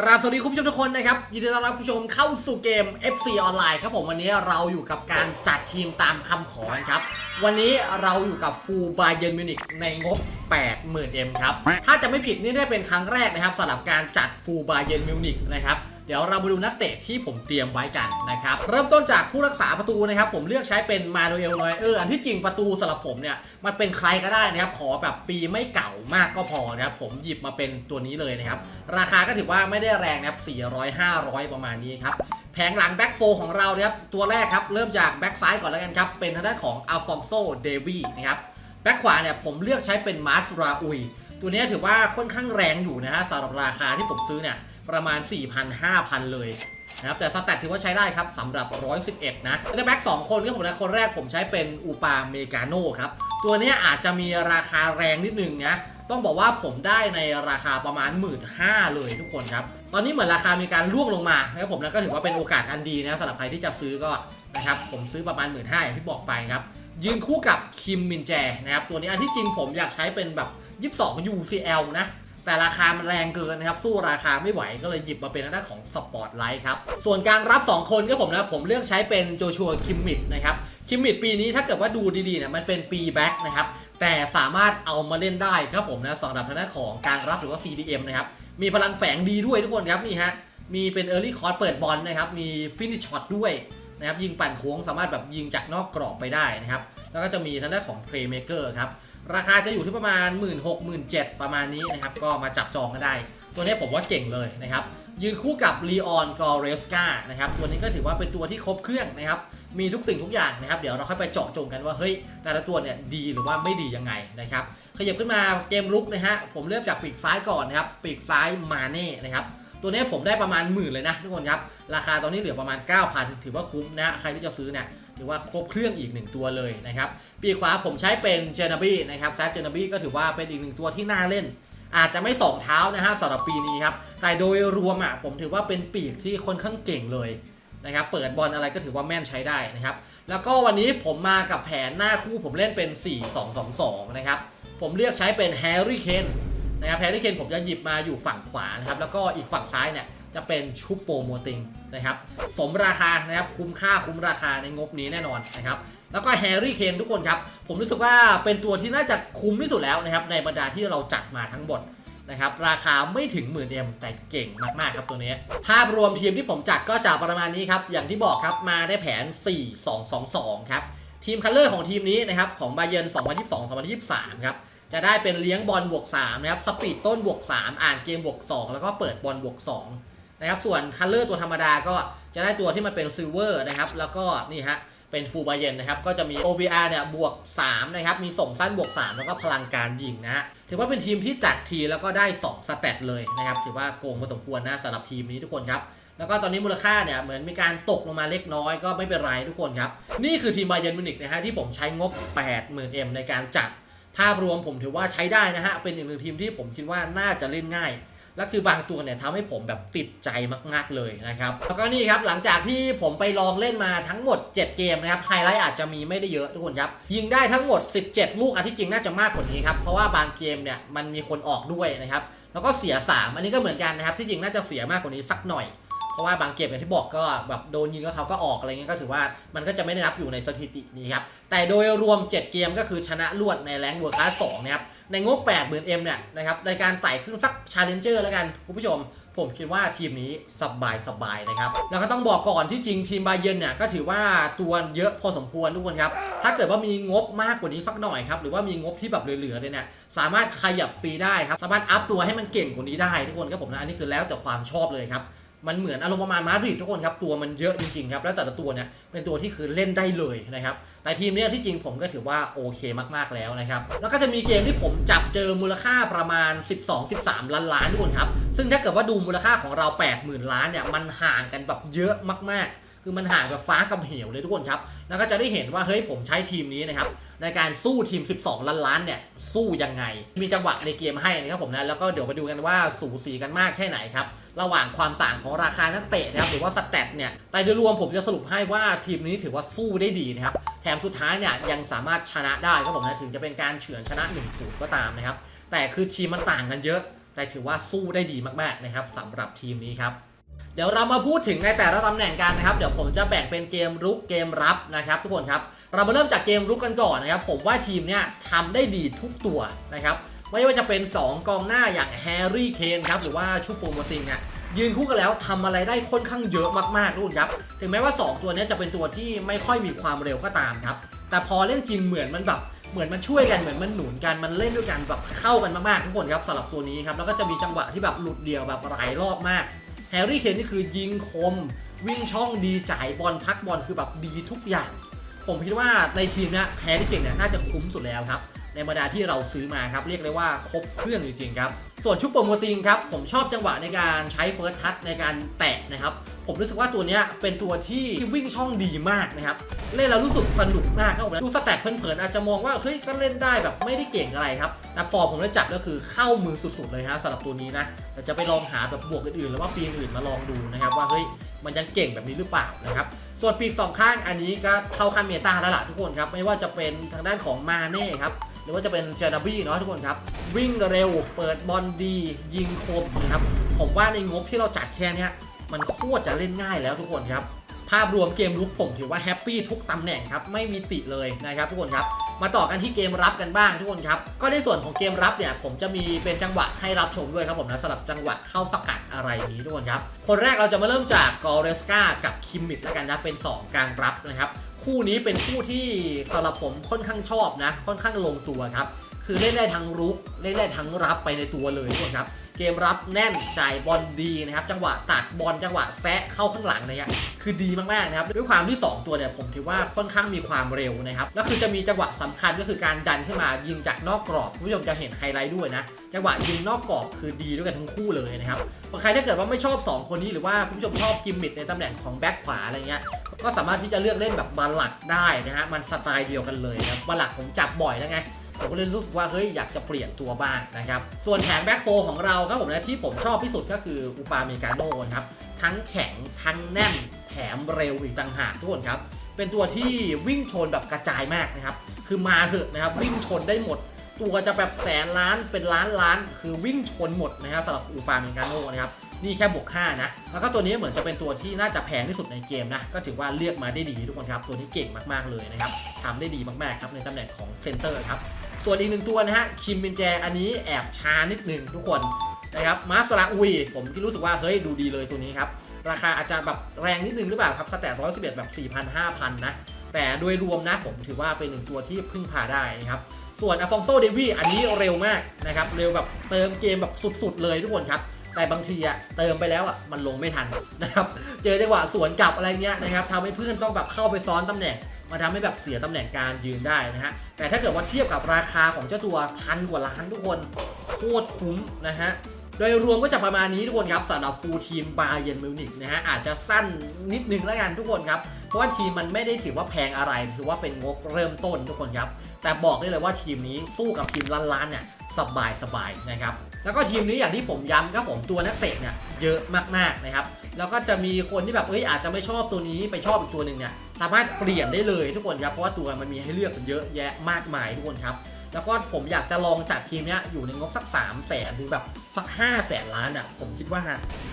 ครับสวัสดีคุณผู้ชมทุกคนนะครับยินดีต้อนรับผู้ชมเข้าสู่เกม FC ออนไลน์ครับผมวันนี้เราอยู่กับการจัดทีมตามคำขอครับ วันนี้เราอยู่กับฟูบาเยนมิวนิกในงบ 80,000 M ครับ ถ้าจะไม่ผิดนี่ได้เป็นครั้งแรกนะครับสำหรับการจัดฟูบาเยนมิวนิกนะครับ เดี๋ยวเรามาดูนักเตะที่ผมเตรียมไว้กันนะครับ เริ่มต้นจากผู้รักษาประตูนะครับ ผมเลือกใช้เป็นมาโนเอลนอยเออร์อันที่จริงประตูสำหรับผมเนี่ย มันเป็นใครก็ได้นะครับ ขอแบบปีไม่เก่ามากก็พอนะครับ ผมหยิบมาเป็นตัวนี้เลยนะครับ ราคาก็ถือว่าไม่ได้แรงนะครับ 400 500 ประมาณนี้ครับแผงหลังแบ็กโฟของเรานะครับตัวแรกครับ เริ่มจากแบ็กซ้ายก่อนแล้วกันครับ เป็นทางด้านของอัลฟองโซเดวีนะครับแบ็กขวาเนี่ยผมเลือกใช้เป็นมาสราอุยตัวนี้ถือว่าค่อนข้างแรงอยู่นะฮะสำหรับราคาที่ผมซื้อเนี่ย ประมาณ 4,000-5,000 เลยนะครับแต่สแตทถือว่าใช้ได้ครับสำหรับ 111 นะแต่แบ็ก2คนก็ผมนะคนแรกผมใช้เป็นอูปาเมกาโนครับ ตัวนี้อาจจะมีราคาแรงนิดนึงนะต้องบอกว่าผมได้ในราคาประมาณ 1 5ื่นเลยทุกคนครับ ตอนนี้เหมือนราคามีการล่วงลงมานะครับผมนะก็ถือว่าเป็นโอกาสอันดีนะสำหรับใครที่จะซื้อก็นะครับผมซื้อประมาณ 1 5ื่นอย่างที่บอกไปครับยืนคู่กับคิมมินแจนะครับตัวนี้อันที่จริงผมอยากใช้เป็นแบบ 22 UCL นะ แต่ราคามันแรงเกินนะครับ สู้ราคาไม่ไหวก็เลยหยิบมาเป็นทางด้าของสปอร์ตไลท์ครับ ส่วนการรับ 2 คนก็ผมนะ ผมเลือกใช้เป็นโจชัวคิมมิดนะครับ คิมมิดปีนี้ถ้าเกิดว่าดูดีๆเนี่ยมันเป็นปีแบ็กนะครับ แต่สามารถเอามาเล่นได้ครับผมนะสำหรับทางด้านของการรับหรือว่า CDM นะครับ มีพลังแฝงดีด้วยทุกคนครับนี่ฮะมีเป็น Early c o r เปิดบอลนะครับมี Finish Shot ด้วยนะครับยิงปั่นโค้งสามารถแบบยิงจากนอกกรอบไปได้นะครับ แล้วก็จะมีทางด้านของ Playmaker ครับ ราคาจะอยู่ที่ประมาณ 1 6 0 0 0 7ประมาณนี้นะครับ ก็มาจับจองกันได้ ตัวนี้ผมว่าเก่งเลยนะครับ ยืนคู่กับลีออนกอเรสกานะครับ ตัวนี้ก็ถือว่าเป็นตัวที่ครบเครื่องนะครับ มีทุกสิ่งทุกอย่างนะครับ เดี๋ยวเราค่อยไปเจาะจงกันว่า เฮ้ย แต่ละตัวเนี่ยดีหรือว่าไม่ดียังไงนะครับ ขยับขึ้นมาเกมลุกนะฮะ ผมเริ่มจากปีกซ้ายก่อนนะครับ ปีกซ้ายมาเน่นะครับตัวนี้ผมได้ประมาณหมื่นเลยนะทุกคนครับ ราคาตอนนี้เหลือประมาณ 9,000 ถือว่าคุ้มนะ ใครที่จะซื้อเนี่ยถือว่าครบเครื่องอีกหนึ่งตัวเลยนะครับ ปีกขวาผมใช้เป็นเจนาบี้นะครับแซดเจนาบี้ก็ถือว่าเป็นอีกหนึ่งตัวที่น่าเล่น อาจจะไม่สองเท้านะฮะสำหรับปีนี้ครับ แต่โดยรวมอะผมถือว่าเป็นปีกที่ค่อนข้างเก่งเลยนะครับ เปิดบอลอะไรก็ถือว่าแม่นใช้ได้นะครับ แล้วก็วันนี้ผมมากับแผนหน้าคู่ผมเล่นเป็น 4-2-2-2 นะครับ ผมเลือกใช้เป็นแฮร์รี่เคนนะครับแฮร์รี่เคนผมจะหยิบมาอยู่ฝั่งขวานะครับ แล้วก็อีกฝั่งซ้ายเนี่ย จะเป็นชุปโปโมติงนะครับสมราคานะครับคุ้มค่าคุ้มราคาในงบนี้แน่นอนนะครับแล้วก็แฮร์รี่เคนทุกคนครับ ผมรู้สึกว่าเป็นตัวที่น่าจะคุ้มที่สุดแล้วนะครับในบรรดาที่เราจัดมาทั้งหมดนะครับราคาไม่ถึงหมื่นเอ็มแต่เก่งมาก ๆ ครับตัวนี้ ภาพรวมทีมที่ผมจัดก็จะประมาณนี้ครับ อย่างที่บอกครับมาได้แผน 4-2-2-2 ครับ ทีมคัลเลอร์ของทีมนี้นะครับ ของบาเยน2022-2023 ครับ จะได้เป็นเลี้ยงบอลบวก3นะครับ สปีดต้นบวก 3 อ่านเกมบวก 2 แล้วก็เปิดบอลบวก 2 นะครับส่วนคัลเลอร์ตัวธรรมดาก็จะได้ตัวที่มันเป็นซิลเวอร์นะครับแล้วก็นี่ฮะเป็นฟูบาเยนนะครับ ก็จะมี OVR เนี่ยบวก 3 นะครับ มีส่งสั้นบวก 3 แล้วก็พลังการยิงนะฮะ ถือว่าเป็นทีมที่จัดทีแล้วก็ได้ 2 สเตตเลยนะครับ ถือว่าโกงพอสมควรนะสำหรับทีมนี้ทุกคนครับ แล้วก็ตอนนี้มูลค่าเนี่ยเหมือนมีการตกลงมาเล็กน้อยก็ไม่เป็นไรทุกคนครับ นี่คือทีมบาเยนมิวนิกนะฮะที่ผมใช้งบ 80,000 M ในการจัด ภาพรวมผมถือว่าใช้ได้นะฮะ เป็นอีกหนึ่งทีมที่ผมคิดว่าน่าจะเล่นง่าย และคือบางตัวเนี่ยทำให้ผมแบบติดใจมาก ๆเลยนะครับแล้วก็นี่ครับหลังจากที่ผมไปลองเล่นมาทั้งหมด 7 เกมนะครับไฮไลท์อาจจะมีไม่ได้เยอะทุกคนครับยิงได้ทั้งหมด 17 ลูกอันที่จริงน่าจะมากกว่านี้ครับเพราะว่าบางเกมเนี่ยมันมีคนออกด้วยนะครับแล้วก็เสีย 3 อันนี้ก็เหมือนกันนะครับที่จริงน่าจะเสียมากกว่านี้สักหน่อยเพราะว่าบางเกมอย่างที่บอกก็แบบโดนยิงแล้วเขาก็ออกอะไรเงี้ยก็ถือว่ามันก็จะไม่ได้นับอยู่ในสถิตินี้ครับ แต่โดยรวม 7 เกมก็คือชนะรวดในแรงเวิร์คคลาส2นะครับ ในงบ8 0 0 0 0 M เนี่ยนะครับในการไต่ขึ้นสักชาเลนเจอร์แล้วกันคุณผู้ชม ผมคิดว่าทีมนี้สบายสบายนะครับ แล้วก็ต้องบอกก่อนที่จริงทีมบาเยนเนี่ยก็ถือว่าตัวเยอะพอสมควรทุกคนครับ ถ้าเกิดว่ามีงบมากกว่านี้สักหน่อยครับ หรือว่ามีงบที่แบบเหลือๆเลยเนี่ยสามารถขยับปีได้ครับ สามารถอัพตัวให้มันเก่งกว่านี้ได้ทุกคนครับผมนะ อันนี้คือแล้วแต่ความชอบเลยครับ มันเหมือนอารมณ์ประมาณมาดริดทุกคนครับตัวมันเยอะจริงๆครับแล้วแต่ละตัวเนี่ยเป็นตัวที่คือเล่นได้เลยนะครับแต่ทีมเนี้ยที่จริงผมก็ถือว่าโอเคมากๆแล้วนะครับแล้วก็จะมีเกมที่ผมจับเจอมูลค่าประมาณ 12-13 ล้านล้านทุกคนครับซึ่งถ้าเกิดว่าดูมูลค่าของเรา 80,000 ล้านเนี่ยมันห่างกันแบบเยอะมากๆ คือมันห่างกับฟ้ากับเหวเลยทุกคนครับ แล้วก็จะได้เห็นว่าเฮ้ยผมใช้ทีมนี้นะครับในการสู้ทีม 12 ล้านล้านเนี่ยสู้ยังไง มีจังหวะในเกมให้นะครับผมนะแล้วก็เดี๋ยวมาดูกันว่าสูสีกันมากแค่ไหนครับระหว่างความต่างของราคานักเตะนะครับหรือว่าสแตทเนี่ยแต่โดยรวมผมจะสรุปให้ว่าทีมนี้ถือว่าสู้ได้ดีนะครับแถมสุดท้ายเนี่ยยังสามารถชนะได้ครับผมนะถึงจะเป็นการเฉือนชนะ1-0ก็ตามนะครับแต่คือทีมมันต่างกันเยอะ แต่ถือว่าสู้ได้ดีมากๆนะครับสำหรับทีมนี้ครับ เดี๋ยวเรามาพูดถึงในแต่ละตำแหน่งกันนะครับ เดี๋ยวผมจะแบ่งเป็นเกมรุกเกมรับนะครับ ทุกคนครับ เรามาเริ่มจากเกมรุกกันก่อนนะครับ ผมว่าทีมเนี้ยทำได้ดีทุกตัวนะครับ ไม่ว่าจะเป็น 2 กองหน้าอย่างแฮร์รี่เคนครับ หรือว่าชูปโมติงอะยืนคู่กันแล้วทำอะไรได้ค่อนข้างเยอะมากๆทุกคนครับ ถึงแม้ว่า 2 ตัวนี้จะเป็นตัวที่ไม่ค่อยมีความเร็วก็ตามครับ แต่พอเล่นจริงเหมือนมันแบบเหมือนมันช่วยกันเหมือนมันหนุนกันมันเล่นด้วยกันแบบเข้ากันมากๆทุกคนครับสำหรับตัวนี้ครับแล้วก็จะมีจังหวะที่แบบหลุดเดี่ยวแบบหลายรอบมาก แฮร์รี่เคนนี่คือยิงคม วิ่งช่องดีจ่ายบอลพักบอลคือแบบดีทุกอย่าง ผมคิดว่าในทีมเนี้ยแฮร์รี่เคนเนี่ยน่าจะคุ้มสุดแล้วครับในบรรดาที่เราซื้อมาครับเรียกได้ว่าครบเครื่องจริงๆครับ ส่วนชุปโปรโมติงครับ ผมชอบจังหวะในการใช้เฟิร์สทัชในการแตะนะครับ ผมรู้สึกว่าตัวนี้เป็นตัวที่วิ่งช่องดีมากนะครับ เล่นแล้วรู้สึกสนุกมากครับผมดูสแต็กเพลินๆอาจจะมองว่าเฮ้ยก็เล่นได้แบบไม่ได้เก่งอะไรครับ แต่พอผมได้จับก็คือเข้ามือสุดๆเลยฮะสำหรับตัวนี้นะแต่จะไปลองหาแบบบวกอื่นๆหรือว่าปีอื่นมาลองดูนะครับว่าเฮ้ยมันยังเก่งแบบนี้หรือเปล่านะครับส่วนปีกสองข้างอันนี้ก็เข้าขั้นเมตาแล้วล่ะทุกคนครับไม่ว่าจะเป็นทางด้านของมาเน่ครับหรือว่าจะเป็นเจนาบี้เนาะทุกคนครับวิ่งเร็วเปิดบอลดียิงคมนะครับผมว่าในงบที่เราจัดแค่นี้มันโคตรจะเล่นง่ายแล้วทุกคนครับภาพรวมเกมลุกผมถือว่าแฮปปี้ทุกตำแหน่งครับไม่มีติเลยนะครับทุกคนครับมาต่อกันที่เกมรับกันบ้างทุกคนครับก็ในส่วนของเกมรับเนี่ยผมจะมีเป็นจังหวะให้รับชมด้วยครับผมนะสำหรับจังหวะเข้าสกัดอะไรนี้ทุกคนครับคนแรกเราจะมาเริ่มจากกอเรสกากับคิมมิดแล้วกันนะเป็น 2 กลางรับนะครับคู่นี้เป็นคู่ที่สำหรับผมค่อนข้างชอบนะค่อนข้างลงตัวครับ คือเล่นได้ทั้งรุกเล่นได้ทั้งรับไปในตัวเลยทุกคนครับเกมรับแน่นจ่ายบอลดีนะครับ จังหวะตัดบอลจังหวะแซะเข้าข้างหลังเนี่ยคือดีมากๆนะครับด้วยความที่ 2 ตัวเนี่ยผมถือว่าค่อนข้างมีความเร็วนะครับแล้วคือจะมีจังหวะสำคัญก็คือการดันขึ้นมายิงจากนอกกรอบคุณผู้ชมจะเห็นไฮไลท์ด้วยนะจังหวะยิงนอกกรอบคือดีด้วยกันทั้งคู่เลยนะครับใครถ้าเกิดว่าไม่ชอบ 2 คนนี้หรือว่าคุณผู้ชมชอบกิมมิดในตำแหน่งของแบ็คขวาอะไรเงี้ยก็สามารถที่จะเลือกเล่นแบบบาลักได้นะฮะมันสไตล์เดียวกันเลยนะครับบาลักผมจับบ่อยแล้วไง ผมก็เลยรู้สึกว่าเฮ้ยอยากจะเปลี่ยนตัวบ้างนะครับ ส่วนแผงแบ็คโฟของเราครับผมนะที่ผมชอบที่สุดก็คืออุปาเมกาโนนะครับทั้งแข็งทั้งแน่นแถมเร็วอีกต่างหากทุกคนครับ เป็นตัวที่วิ่งชนแบบกระจายมากนะครับ คือมาเถอะนะครับวิ่งชนได้หมด ตัวจะแบบแสนล้านเป็นล้านล้าน คือวิ่งชนหมดนะครับสำหรับอุปาเมกาโนนะครับนี่แค่บวก5นะ แล้วก็ตัวนี้เหมือนจะเป็นตัวที่น่าจะแพงที่สุดในเกมนะ ก็ถือว่าเลือกมาได้ดีทุกคนครับ ตัวนี้เก่งมากๆเลยนะครับทำได้ดีมากๆครับในตำแหน่งของเซนเตอร์ครับ ส่วนอีกหนึ่งตัวนะฮะคิมเบนแจอันนี้แอบช้านิดหนึ่งทุกคนนะครับมาสลาอุยผมที่รู้สึกว่าเฮ้ยดูดีเลยตัวนี้ครับราคาอาจจะแบบแรงนิดนึงหรือเปล่าครับสแตทร้อยสิบเอ็ดแบบ4 0 0 0 5,000นะแต่โดยรวมนะผมถือว่าเป็นหนึ่งตัวที่พึ่งพาได้นะครับส่วนอฟองโซเดวี่อันนี้เร็วมากนะครับเร็วแบบเติมเกมแบบสุดๆเลยทุกคนครับแต่บางทีอะเติมไปแล้วอะมันลงไม่ทันนะครับ เจอจังหวะสวนกลับอะไรเงี้ยนะครับทำให้เพื่อนต้องแบบเข้าไปซ้อนตำแหน่ง มาทำให้แบบเสียตำแหน่งการยืนได้นะฮะ แต่ถ้าเกิดว่าเทียบกับราคาของเจ้าตัวพันกว่าล้านทุกคนโคตรคุ้มนะฮะโดยรวมก็จะประมาณนี้ทุกคนครับสำหรับฟูลทีมบาเยนมิวนิกนะฮะอาจจะสั้นนิดนึงแล้วกันทุกคนครับ เพราะว่าทีมมันไม่ได้ถือว่าแพงอะไร ถือว่าเป็นงบเริ่มต้นทุกคนครับ แต่บอกได้เลยว่าทีมนี้สู้กับทีมล้านๆเนี่ย สบายสบายนะครับแล้วก็ทีมนี้อย่างที่ผมย้ำครับผมตัวนักเตะเนี่ยเยอะมากๆนะครับแล้วก็จะมีคนที่แบบเอ้ยอาจจะไม่ชอบตัวนี้ไปชอบอีกตัวหนึ่งเนี่ยสามารถเปลี่ยนได้เลยทุกคนครับเพราะว่าตัวมันมีให้เลือกเยอะแยะมากมายทุกคนครับแล้วก็ผมอยากจะลองจัดทีมนี้อยู่ในงบสัก3 0 0แสนหรือแบบสัก5 0 0แสนล้านอะผมคิดว่า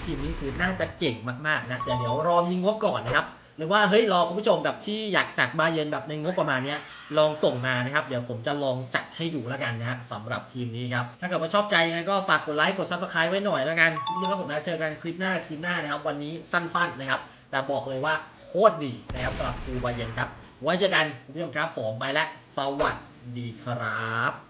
ทีมนี้คือน่าจะเก่งมากๆนะแต่เดี๋ยวรอมีงบก่อนนะครับ หรือว่าเฮ้ยรอคุณผู้ชมแบบที่อยากจัดบาเยนแบบในงบประมาณเนี้ยลองส่งมานะครับ เดี๋ยวผมจะลองจัดให้ดูแล้วกันนะฮะสำหรับทีมนี้ครับ ถ้าเกิดว่าชอบใจยังไงก็ฝากกดไลค์กดซับสไครต์ไว้หน่อยแล้วกันนี่ก็ผมนะเจอกันคลิปหน้าทีมหน้านะครับ วันนี้สั้นๆนะครับ แต่บอกเลยว่าโคตรดีนะครับสำหรับครูบาเยนครับไว้เจอกันคุณผู้ชมครับผมไปแล้วสวัสดีครับ